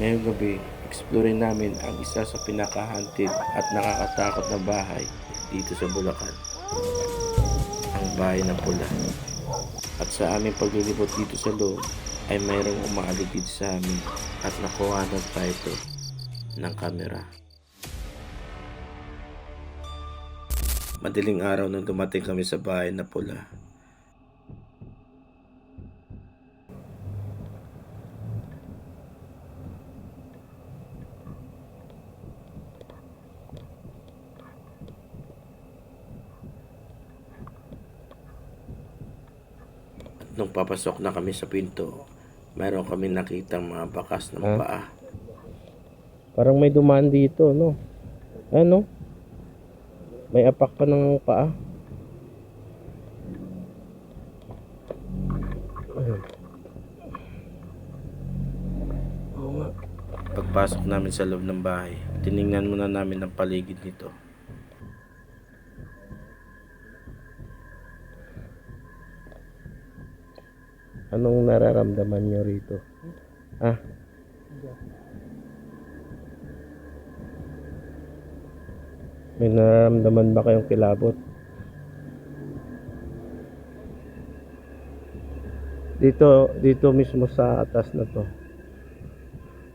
Ngayong gabi, explorin namin ang isa sa pinakahantid at nakakatakot na bahay dito sa Bulacan. Ang bahay ng pula. At sa aming paglilibot dito sa loob, ay mayroong umaaligid sa amin at nakuhanan pa ito ng kamera. Madaling araw nung dumating kami sa bahay na pula. At nung papasok na kami sa pinto, mayroon kami nakitang mga bakas ng Ah. paa. Parang may dumaan dito, no? Ano? May apak pa ng paa. Pagpasok namin sa loob ng bahay, tiningnan muna namin ang paligid nito. Anong nararamdaman nyo rito? Ah? May nararamdaman ba kayong kilabot? Dito, dito mismo sa atas na to.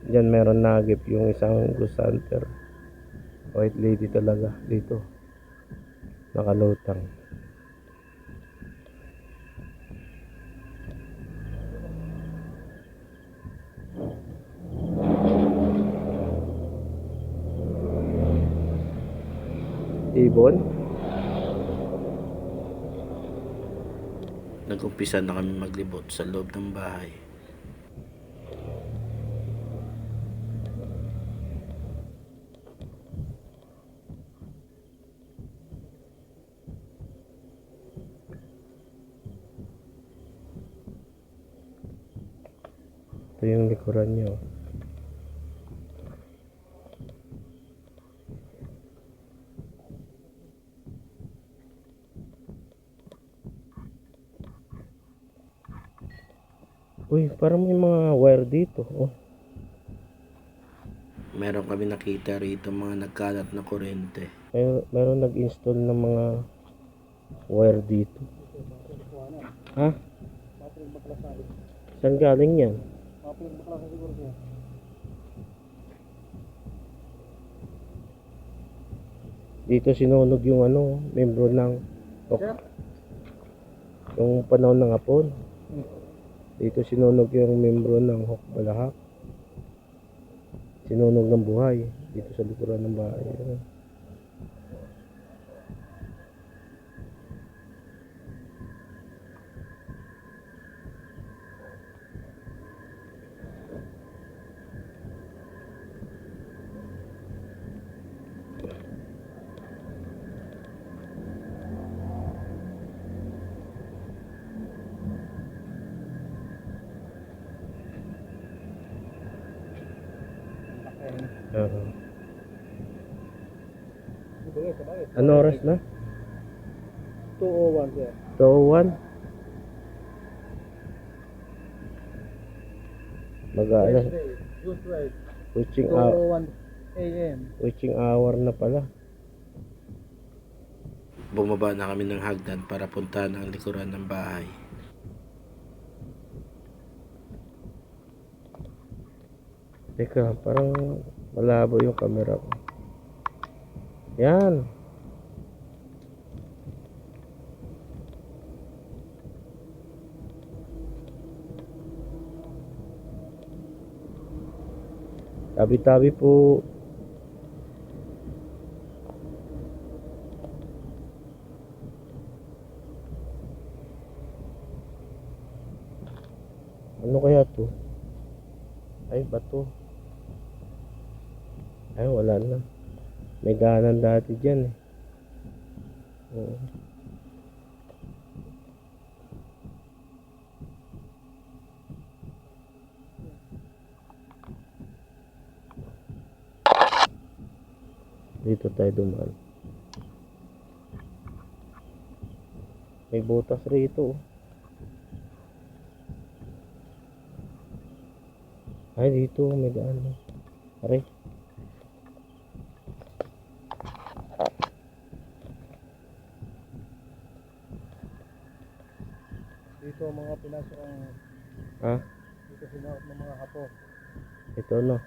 Diyan meron nagip yung isang ghost hunter. White lady talaga dito. Nakalutang. Ibon? Nag-umpisa na kami maglibot sa loob ng bahay. Ito yung likuran nyo. Uy, parang may mga wire dito. Oh, Meron kami nakita rito mga nagkalat na kuryente. may, meron nag-install ng mga wire dito. Ha? Saan galing yan? Dito sinunog yung ano, membro ng ok, yung panahon ng hapon. Dito sinunog yung membro ng Hok Balahak. Sinunog ng buhay dito sa likuran ng bahay. Oo. Ano oras na? 201 sir. 201? Mag-aalas. Good right. Witching hour, 201 AM. witching hour na pala. Bumaba na kami ng hagdan para puntahan ang likuran ng bahay. Teka, parang malabo yung camera ko. Yan. Tabi-tabi po. Ano kaya to? Ay, bato. Ay, wala na. May daanan dati dyan eh. Dito tayo dumaan. May butas rito. oh. Ay, dito may daan. no? Aray. Dito mga pinasok ang Ha? dito sinawat ng mga hapo. Ito no.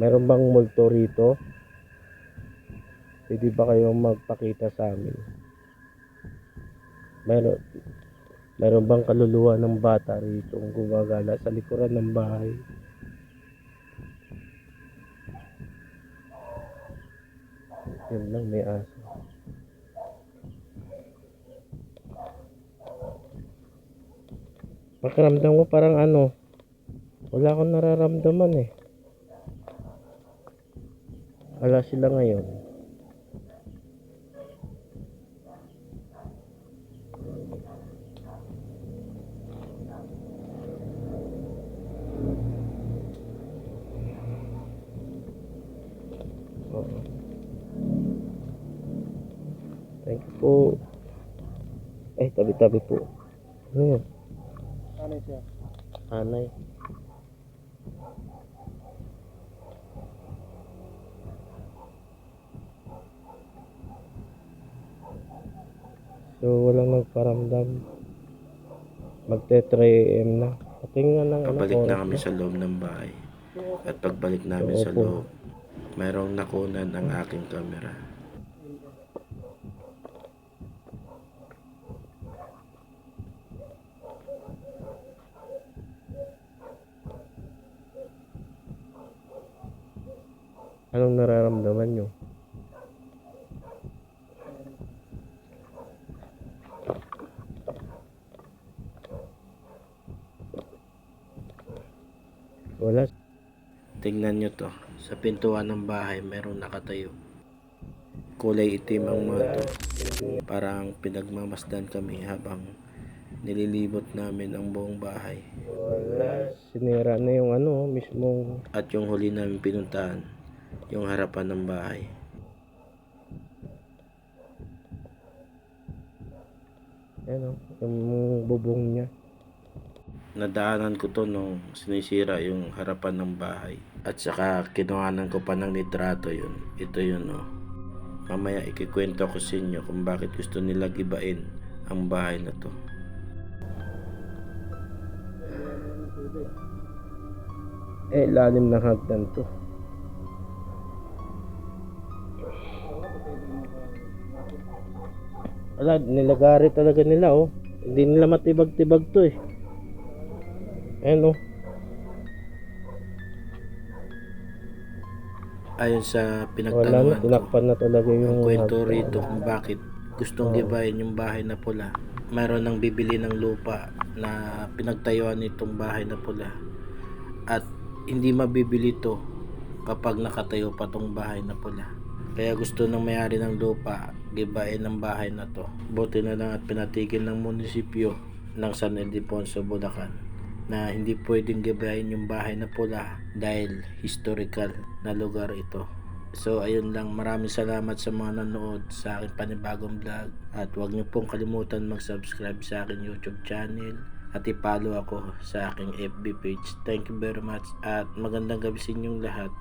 Meron bang multo rito? Pwede ba kayong magpakita sa amin? Meron, meron bang kaluluwa ng bata rito gumagala sa likuran ng bahay? Yun lang, may aso. Pakiramdam ko parang ano, wala akong nararamdaman eh. Wala sila ngayon. Oo. Thank you po. Ay, tabi-tabi po. Ano yun? Ano siya? Anay. So, walang nagparamdam. Magte 3 am na. Patingnan ng ano, Pabalik na kami sa loob ng bahay. At pagbalik namin sa loob, mayroong nakunan ang aking kamera. Anong nararamdaman nyo? Wala. Tingnan nyo to. Sa pintuan ng bahay, mayroong nakatayo. Kulay itim ang mga to. Parang pinagmamasdan kami habang nililibot namin ang buong bahay. Sinira na yung ano, mismong At yung huli namin pinuntahan, yung harapan ng bahay. ano, yung bubong niya. Nadaanan ko to nung sinisira yung harapan ng bahay. At saka kinuhanan ko pa ng litrato yun. Ito yun oh. Mamaya ikikwento ko sa inyo kung bakit gusto nila gibain ang bahay na to. Eh, lalim ng hagdan to. Wala, nilagari talaga nila oh. Hindi nila matibag-tibag to eh. Oh. Ayon sa Wala na, pinagtanungan ko, tinakpan na talaga yung ang kwento rito kung bakit gustong gibain yung bahay na pula. Mayroon nang bibili ng lupa na pinagtayuan nitong bahay na pula. At hindi mabibili to kapag nakatayo pa tong bahay na pula. Kaya gusto ng may-ari ng lupa gibain ang bahay na to. Buti na lang at pinatigil ng munisipyo ng San Ildefonso, Bulacan na hindi pwedeng gabayin yung bahay na pula dahil historical na lugar ito. So ayun lang, maraming salamat sa mga nanood sa aking panibagong vlog at huwag niyo pong kalimutan mag-subscribe sa aking YouTube channel at i-follow ako sa aking FB page. Thank you very much at magandang gabi sa inyong lahat.